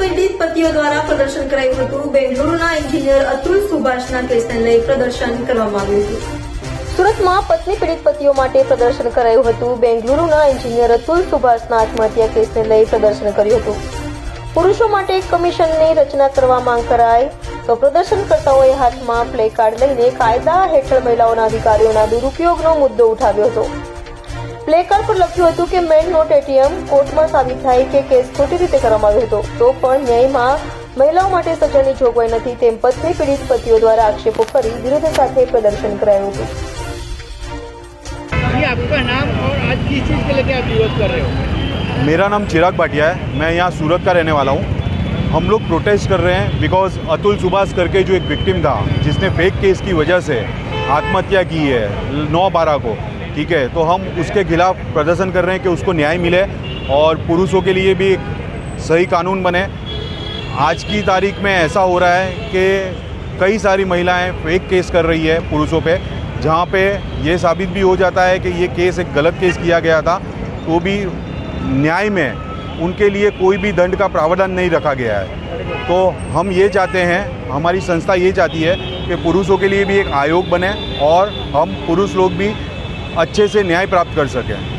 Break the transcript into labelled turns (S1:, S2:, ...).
S1: પીડિત પતિઓ દ્વારા પ્રદર્શન કરાયું હતું. બેંગલુરુના એન્જિનિયર અતુલ સુભાષના કેસને પ્રદર્શન કરવામાં આવ્યું હતું. સુરતમાં પત્ની પીડિત પતિઓ માટે પ્રદર્શન કરાયું હતું. બેંગલુરુના એન્જિનિયર અતુલ સુભાષના આત્મહત્યા કેસને લઈ પ્રદર્શન કર્યું હતું. પુરુષો માટે કમિશનની રચના કરવા માંગ કરાય તો પ્રદર્શનકર્તાઓએ હાથમાં પ્લે કાર્ડ લઈને કાયદા હેઠળ મહિલાઓના અધિકારીઓના દુરુપયોગનો મુદ્દો ઉઠાવ્યો હતો. પ્લે કાર્ડ પર લખ્યું હતું કે મેન નોટ એટીએમ કોર્ટમાં સાબિત થાય કે કેસ ખોટી રીતે કરવામાં આવ્યો હતો તો પણ ન્યાયમાં મહિલાઓ માટે સજાની જોગવાઈ નથી તેમ પત્ની પીડિત પતિઓ દ્વારા આક્ષેપો કરી વિરોધ સાથે પ્રદર્શન કરાયું હતું
S2: ये आपका नाम और आज किस चीज़ के लेके आप विरोध कर रहे हो
S3: मेरा नाम चिराग भाटिया है मैं यहाँ सूरत का रहने वाला हूँ हम लोग प्रोटेस्ट कर रहे हैं बिकॉज अतुल सुभाष करके जो एक विक्टिम था जिसने फेक केस की वजह से आत्महत्या की है नौ बारह को ठीक है तो हम उसके खिलाफ प्रदर्शन कर रहे हैं कि उसको न्याय मिले और पुरुषों के लिए भी एक सही कानून बने। आज की तारीख में ऐसा हो रहा है कि कई सारी महिलाएँ फेक केस कर रही है पुरुषों पे, जहाँ पे ये साबित भी हो जाता है कि ये केस एक गलत केस किया गया था तो भी न्याय में उनके लिए कोई भी दंड का प्रावधान नहीं रखा गया है। तो हम ये चाहते हैं, हमारी संस्था ये चाहती है कि पुरुषों के लिए भी एक आयोग बने और हम पुरुष लोग भी अच्छे से न्याय प्राप्त कर सकें।